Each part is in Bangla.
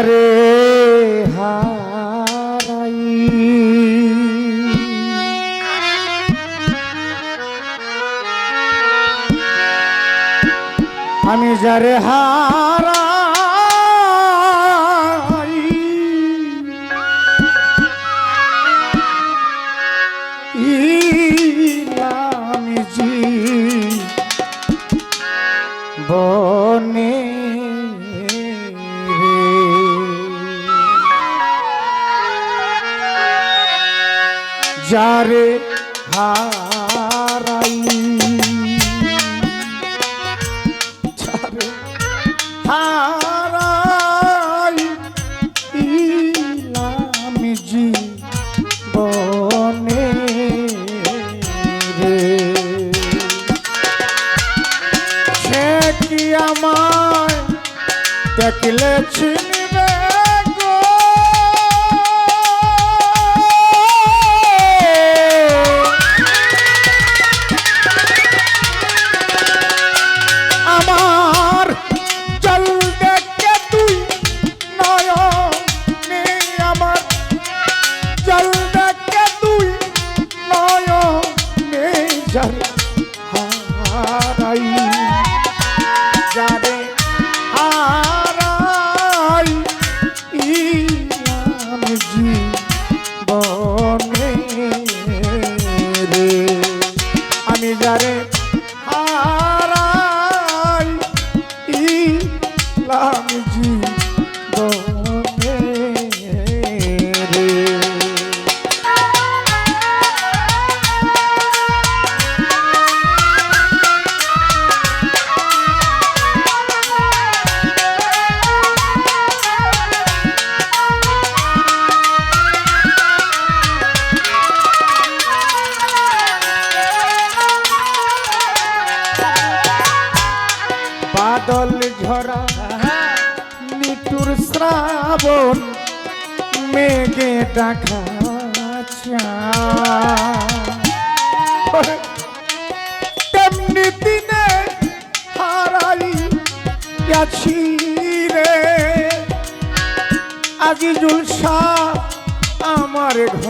যারে হারাই। আমি যারে হারাই ইলাম ডাকা তেমনি দিনে হারাই গেছি রে। আজিজুল শাহ আমার ঘরের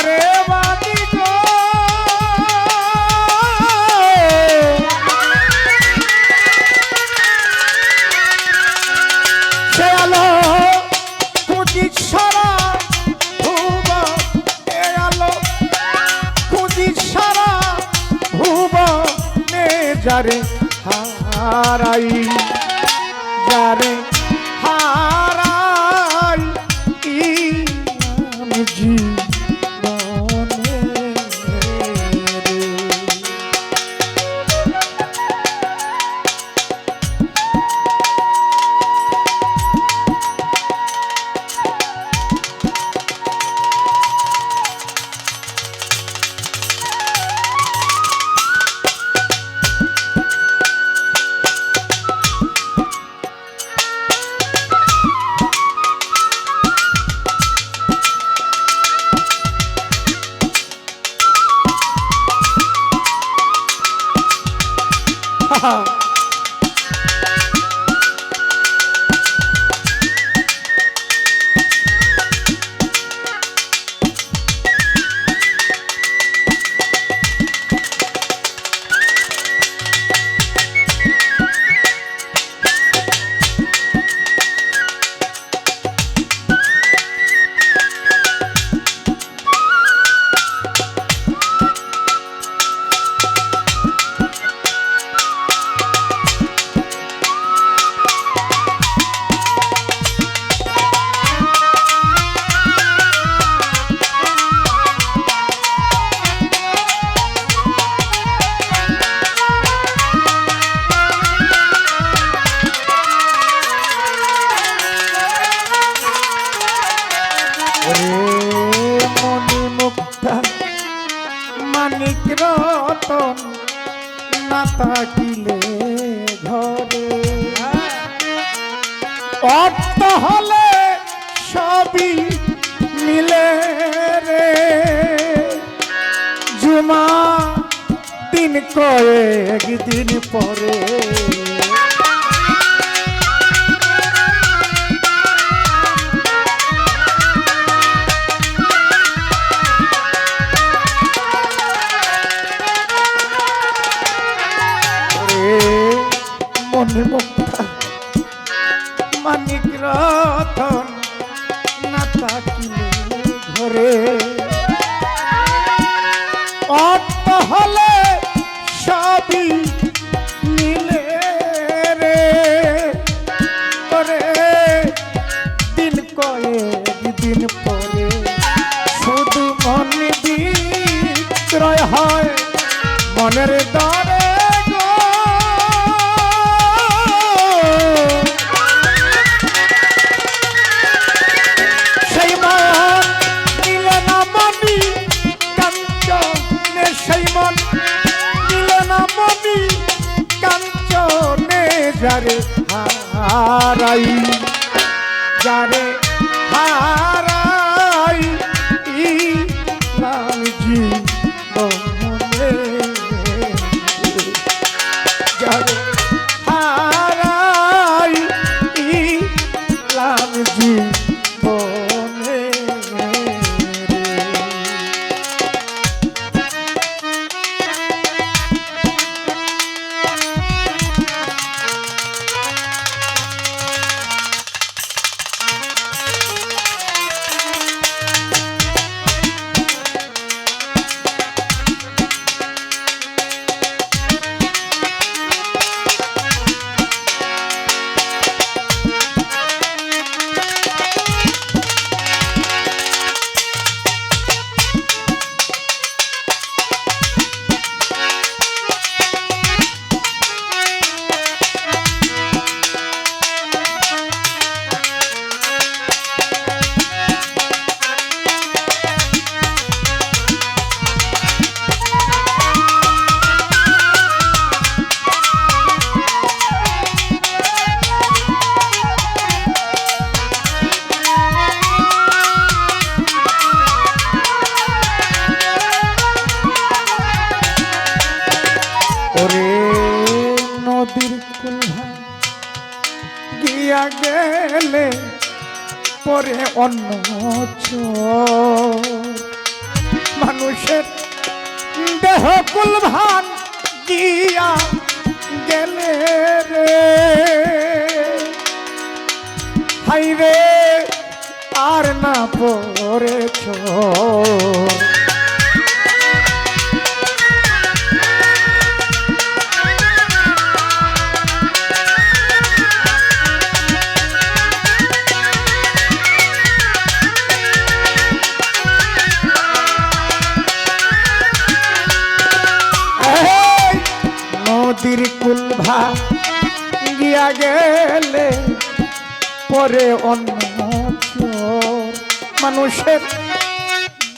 যারে হারাই যারে না তাকিলে ঘরে অর্থ হলে সবই মিলে রে। জুমা দিন কয়েক দিন পরে দিন কয়েক দিন পরে, শুধু মন বিক্রয় হয় মনের মন মনি মন মনি, কাঞ্চনে যারে হারাই, যারে হারাই নদীর কুলভা গিয়া গেলে পরে অন্য মানুষের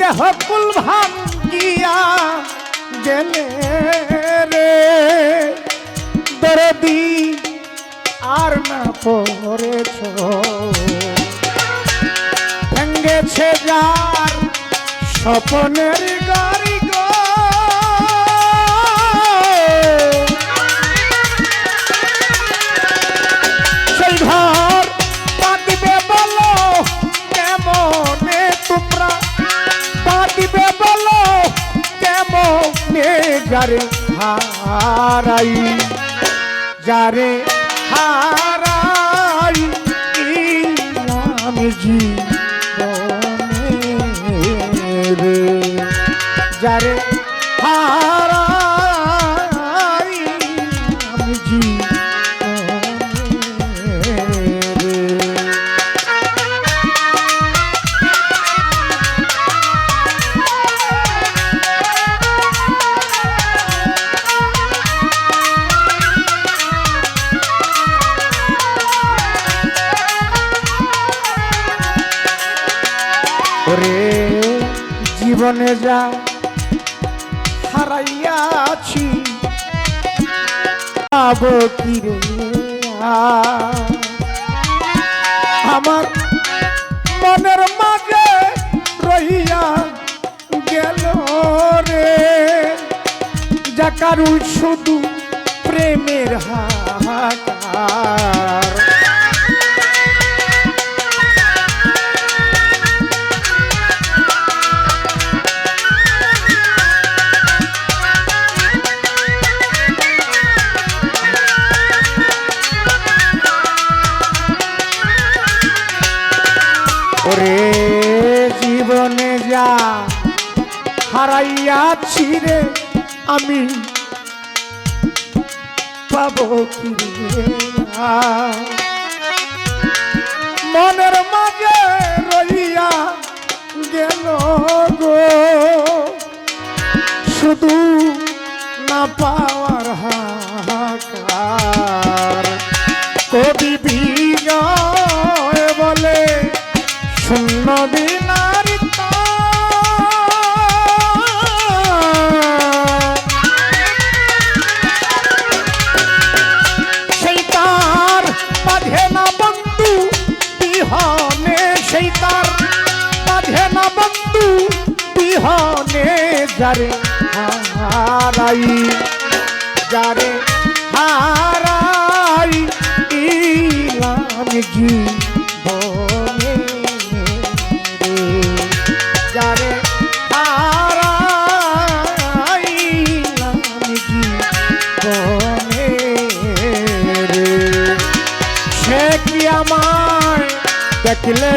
দেহ কুলভা ভাঙ্গিয়া গেলে রে? দরদি আর না পড়েছ। ভেঙ্গেছে যার স্বপনের গাড়ি যারে হারাই যারে হারাই। জীবনে যা হারাইয়াছি? আমার মনের মাঝে রহিয়া গেল রে জাকারুল শুধু প্রেমের হাহাকার ওরে জীবনে যা হারাইয়াছি রে, আমি পাবো কি মনের মাঝে রইয়া গেল গো, শুধু না পাওয়ার যারে হারাই যারে হারাই ইলাম জীবনে। যারে হারাই ইলাম জীবনে সে কি আমায় দেখলে